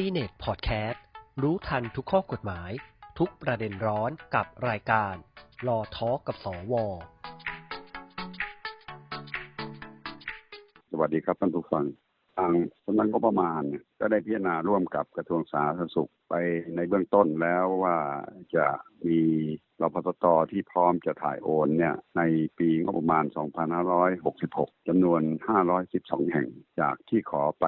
ซีเน็ตพอดแคสต์รู้ทันทุกข้อกฎหมาย ทุกประเด็นร้อนกับรายการรอทอกับสว สวัสดีครับท่านผู้ฟัง ทางสำนักงบประมาณเนี่ยก็ได้พิจารณาร่วมกับกระทรวงสาธารณสุขไปในเบื้องต้นแล้วว่าจะมีรพสตที่พร้อมจะถ่ายโอนเนี่ยในปีงบประมาณ 2566 จำนวน 512 แห่ง จากที่ขอไป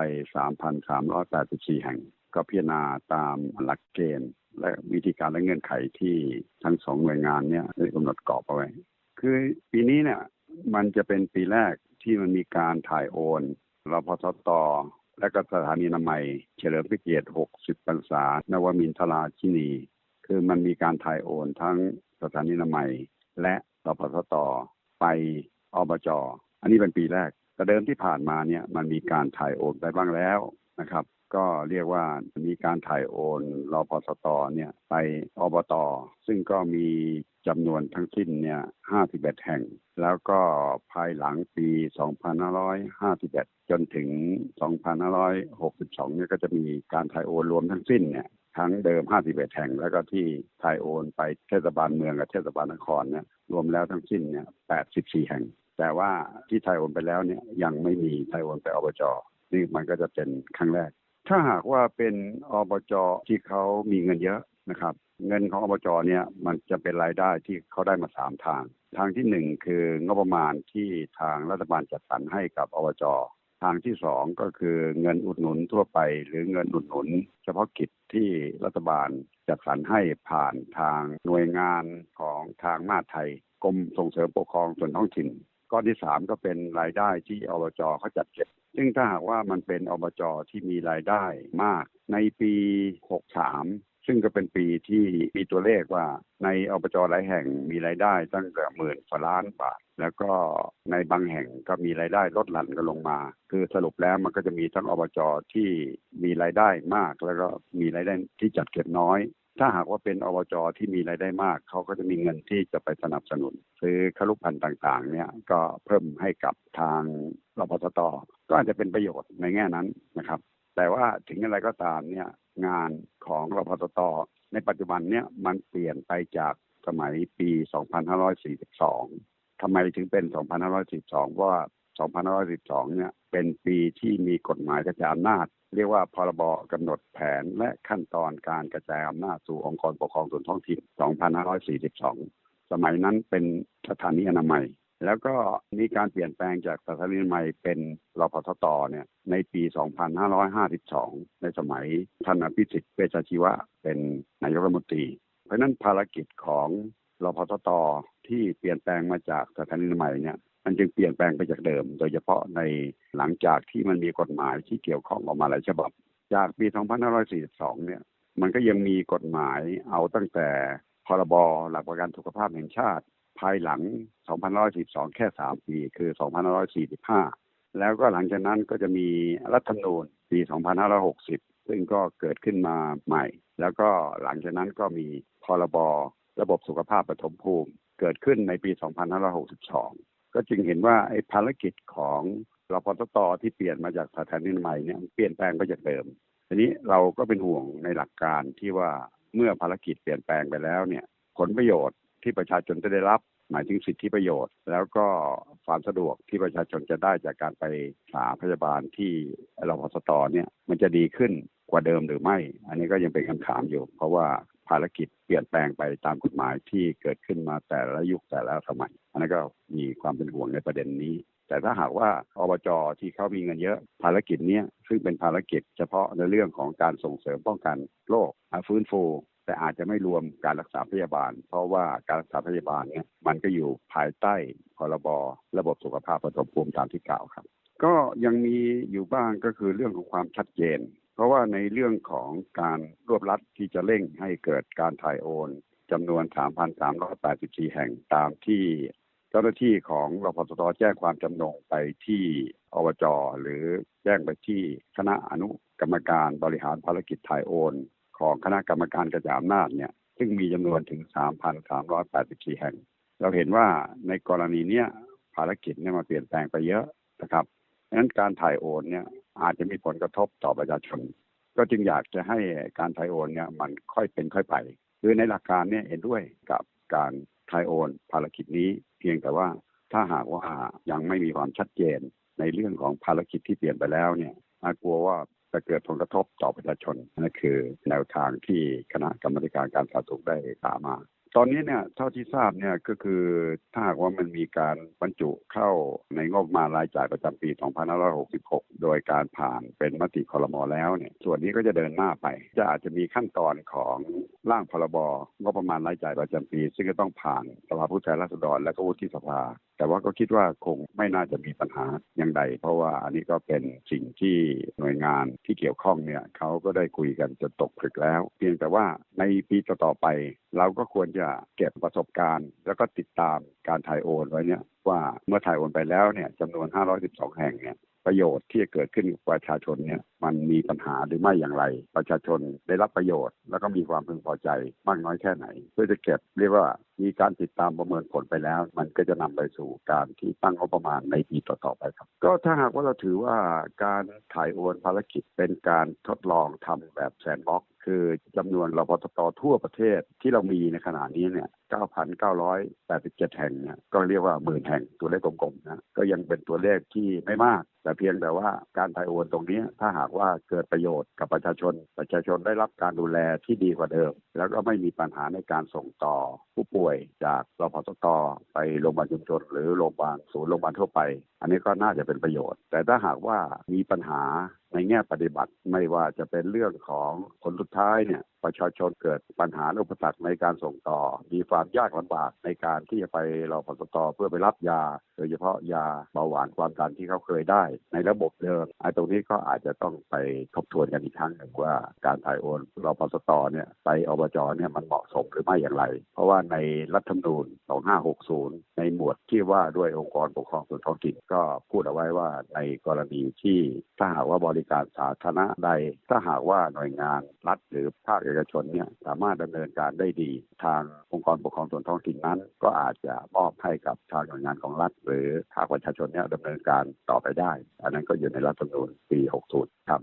3,384 แห่ง ก็พิจารณาตามหลักเกณฑ์ และวิธีการและเงื่อนไขที่ทั้งสองหน่วยงานเนี่ยได้กำหนดกรอบเอาไว้ คือปีนี้เนี่ยมันจะเป็นปีแรกที่มันมีการถ่ายโอนรพสตและก็สถานีนามัย เฉลิมพระเกียรติ 60 พรรษา นวมินทราชินี คือมันมีการถ่ายโอนทั้งสถานีนามัย และรพสตไปอบจ อันนี้เป็นปีแรก แต่เดิมที่ผ่านมาเนี่ยมันมีการถ่ายโอนไปบ้างแล้วนะครับ ก็เรียกว่ามีการถ่ายโอนรอพสตเนี่ยไปอบตซึ่งก็มีจำนวนทั้งสิ้นเนี่ย51 แห่ง แล้วก็ภายหลังปี 2551 จนถึง 2562 เนี่ยก็จะมีการถ่ายโอนรวมทั้งสิ้นเนี่ยทั้งเดิม 51 แห่ง แล้วก็ที่ถ่ายโอนไปเทศบาลเมืองกับเทศบาลนครเนี่ยรวมแล้วทั้งสิ้นเนี่ย 84 แห่ง แต่ว่าที่ถ่ายโอนไปแล้วเนี่ยยังไม่มีถ่ายโอนไปอบจนี่มันก็จะเป็นครั้งแรก ถ้าหากว่าเป็นอบจที่เขามีเงินเยอะนะครับ เงินของอบจเนี่ยมันจะเป็นรายได้ที่เขาได้มาสามทาง ทางที่หนึ่งคืองบประมาณที่ทางรัฐบาลจัดสรรให้กับอบจทางที่สองก็คือเงินอุดหนุนทั่วไป หรือเงินอุดหนุน เฉพาะกิจที่รัฐบาลจัดสรรให้ผ่านทางหน่วยงานของทางมาไทยกรมส่งเสริมปกครองส่วนท้องถิ่น ก้อนที่สามก็เป็นรายได้ที่อบจเขาจัดเก็บ ซึ่งถ้าหากว่ามันเป็นอบจที่มีรายได้มาก ในปี 63 ซึ่งก็เป็นปีที่มีตัวเลขว่าในอบจหลายแห่งมีรายได้ตั้งแต่หมื่นกว่าล้านบาท แล้วก็ในบางแห่งก็มีรายได้ลดหลั่นกันลงมา คือสรุปแล้วมันก็จะมีทั้งอบจที่มีรายได้มาก แล้วก็มีรายได้ที่จัดเก็บน้อย ถ้าหากว่าเป็นอบจที่มีรายได้มาก เขาก็จะมีเงินที่จะไปสนับสนุน ซื้อครุพันธ์ต่างๆ เนี่ยก็เพิ่มให้กับทางรพสตก็อาจจะเป็นประโยชน์ในแง่นั้นนะครับ แต่ว่าถึงอะไรก็ตามเนี่ยงานของรพสตในปัจจุบันเนี่ยมันเปลี่ยนไปจากสมัยปี 2542 ทำไมถึงเป็น 2542 เพราะว่า 2512 เนี่ยเป็นปีที่มีกฎหมายกระจายอำนาจ เรียกว่าพรบกำหนดแผนและขั้นตอนการกระจายอำนาจสู่องค์กรปกครองส่วนท้องถิ่น 2542 สมัยนั้นเป็นสถานีอนามัย แล้วก็มีการเปลี่ยนแปลงจากสถานีอนามัยเป็นรพสตเนี่ยในปี 2552 ในสมัยท่านอภิสิทธิ์เวชชีวะเป็นนายกรัฐมนตรี เพราะนั้นภารกิจของรพสตที่เปลี่ยนแปลงมาจากสถานีอนามัยเนี่ย มันจึงเปลี่ยนแปลงไปจากเดิม โดยเฉพาะในหลังจากที่มันมีกฎหมายที่เกี่ยวข้องออกมาหลายฉบับ จากปี 2542 เนี่ย มันก็ยังมีกฎหมายเอาตั้งแต่พรบหลักประกันสุขภาพแห่งชาติ ภายหลัง 2542 แค่ 3 ปี คือ 2545 แล้วก็หลังจากนั้นก็จะมีรัฐธรรมนูญปี 2560 ซึ่งก็เกิดขึ้นมาใหม่ แล้วก็หลังจากนั้นก็มีพรบระบบสุขภาพปฐมภูมิ เกิดขึ้นในปี 2562 ก็จึงเห็นว่าไอ้ภารกิจของรพสตที่เปลี่ยนมาจากสถานีใหม่เนี่ยเปลี่ยนแปลงไปจากเดิมทีนี้เราก็เป็นห่วงในหลักการที่ว่าเมื่อภารกิจเปลี่ยนแปลงไปแล้วเนี่ย ผลประโยชน์ที่ประชาชนจะได้รับ หมายถึงสิทธิประโยชน์ แล้วก็ความสะดวกที่ประชาชนจะได้จากการไปหาพยาบาลที่รพสตเนี่ยมันจะดีขึ้นกว่าเดิมหรือไม่ อันนี้ก็ยังเป็นคำถามอยู่ เพราะว่า ภารกิจเปลี่ยนแปลงไปตามกฎหมายที่เกิดขึ้นมาแต่ละยุคแต่ละสมัย อันนั้นก็มีความเป็นห่วงในประเด็นนี้ แต่ถ้าหากว่าอบจที่เขามีเงินเยอะ ภารกิจนี้ซึ่งเป็นภารกิจเฉพาะในเรื่องของการส่งเสริมป้องกันโรคฟื้นฟูแต่อาจจะไม่รวมการรักษาพยาบาล เพราะว่าการรักษาพยาบาลเนี่ยมันก็อยู่ภายใต้พรบระบบสุขภาพปฐมภูมิตามที่กล่าวครับ ก็ยังมีอยู่บ้างก็คือเรื่องของความชัดเจน ราะว่าในเรื่องของการรวบรัดที่จะเร่งให้เกิดการถ่ายโอนจำนวน 3,384 แห่งตามที่เจ้าหน้าที่ของรพสตแจ้งความจำนงไปที่อบจหรือแจ้งไปที่คณะอนุกรรมการบริหารภารกิจถ่ายโอน ของคณะกรรมการกระจายอำนาจเนี่ยซึ่งมีจำนวนถึง 3,384 แห่ง เราเห็นว่าในกรณีเนี้ยภารกิจเนี่ยมาเปลี่ยนแปลงไปเยอะนะครับดังนั้นการถ่ายโอนเนี่ย อาจจะมีผลกระทบต่อประชาชน ก็จึงอยากจะให้การถ่ายโอนเนี่ยมันค่อยเป็นค่อยไปคือในหลักการเนี่ยเห็นด้วยกับการถ่ายโอนภารกิจนี้ เพียงแต่ว่าถ้าหากว่ายังไม่มีความชัดเจนในเรื่องของภารกิจที่เปลี่ยนไปแล้วเนี่ยอากลัวว่าจะเกิดผลกระทบต่อประชาชนนั่นคือแนวทางที่คณะกรรมการการสาธารณสุขได้ตามมา ตอนนี้เนี่ยเท่าที่ทราบเนี่ยก็คือถ้าหากว่ามันมีการบรรจุเข้าในงบมารายจ่ายประจำปี 2566 โดยการผ่านเป็นมติคอรมอแล้วเนี่ยส่วนนี้ก็จะเดินหน้าไป จะอาจจะมีขั้นตอนของร่างพรบงบประมาณรายจ่ายประจำปี ซึ่งก็ต้องผ่านสภาผู้แทนราษฎรและก็วุฒิสภา แต่ว่าก็คิดว่าคงไม่น่าจะมีปัญหาอย่างใด เพราะว่าอันนี้ก็เป็นสิ่งที่หน่วยงานที่เกี่ยวข้องเนี่ยเขาก็ได้คุยกันจนตกผลึกแล้ว เพียงแต่ว่าในปีต่อๆไปเราก็ควรจะเก็บประสบการณ์ แล้วก็ติดตามการถ่ายโอนไว้เนี่ยว่าเมื่อถ่ายโอนไปแล้วเนี่ยจำนวน 512 แห่งเนี่ยประโยชน์ที่จะเกิดขึ้นกับประชาชนเนี่ย มันมีปัญหาหรือไม่อย่างไร ประชาชนได้รับประโยชน์ แล้วก็มีความพึงพอใจมากน้อยแค่ไหน เพื่อจะเก็บเรียกว่ามีการติดตามประเมินผลไปแล้ว มันก็จะนำไปสู่การที่ตั้งงบประมาณในปีต่อๆไปครับ ก็ถ้าหากว่าเราถือว่าการถ่ายโอนภารกิจเป็นการทดลองทำแบบแซนบ็อกคือจำนวนรพตตทั่วประเทศที่เรามีในขณะนี้เนี่ย 9,987 แห่งเนี่ยก็เรียกว่าหมื่นแห่งตัวเลขกลมๆนะ ก็ยังเป็นตัวเลขที่ไม่มาก แต่เพียงแต่ว่าการถ่ายโอนตรงนี้ถ้าหากว่าเกิดประโยชน์กับประชาชน ประชาชนได้รับการดูแลที่ดีกว่าเดิม แล้วก็ไม่มีปัญหาในการส่งต่อผู้ป่วยจากรพสตไปโรงพยาบาลชุมชน หรือโรงพยาบาลศูนย์โรงพยาบาลทั่วไป อันนี้ก็น่าจะเป็นประโยชน์ แต่ถ้าหากว่ามีปัญหาในแง่ปฏิบัติไม่ว่าจะเป็นเรื่องของคนสุดท้ายเนี่ยประชาชนเกิดปัญหาอุปสรรคในการส่งต่อ มีความยากลำบากในการที่จะไปรอพสตเพื่อไปรับยา โดยเฉพาะยาเบาหวานความดันที่เขาเคยได้ ในระบบเดิมไอ้ตรงนี้ก็อาจจะต้องไปทบทวนกันอีกครั้งหนึ่งว่าการถ่ายโอนรอพสตเนี่ยไปอบจเนี่ยมันเหมาะสมหรือไม่อย่างไร เพราะว่าในรัฐธรรมนูญ 2560 ในหมวดที่ว่าด้วยองค์กรปกครองส่วนท้องถิ่นก็พูดเอาไว้ว่าในกรณีที่ถ้าหากว่าบริการสาธารณะใด ถ้าหากว่าหน่วยงานรัฐหรือภาคเอกชนเนี่ยสามารถดำเนินการได้ดี ทางองค์กรปกครองส่วนท้องถิ่นนั้น ก็อาจจะมอบให้กับทางหน่วยงานของรัฐ หรือภาคประชาชนเนี่ยดำเนินการต่อไปได้ อันนั้นก็อยู่ในรัฐธรรมนูญปี 60 ครับ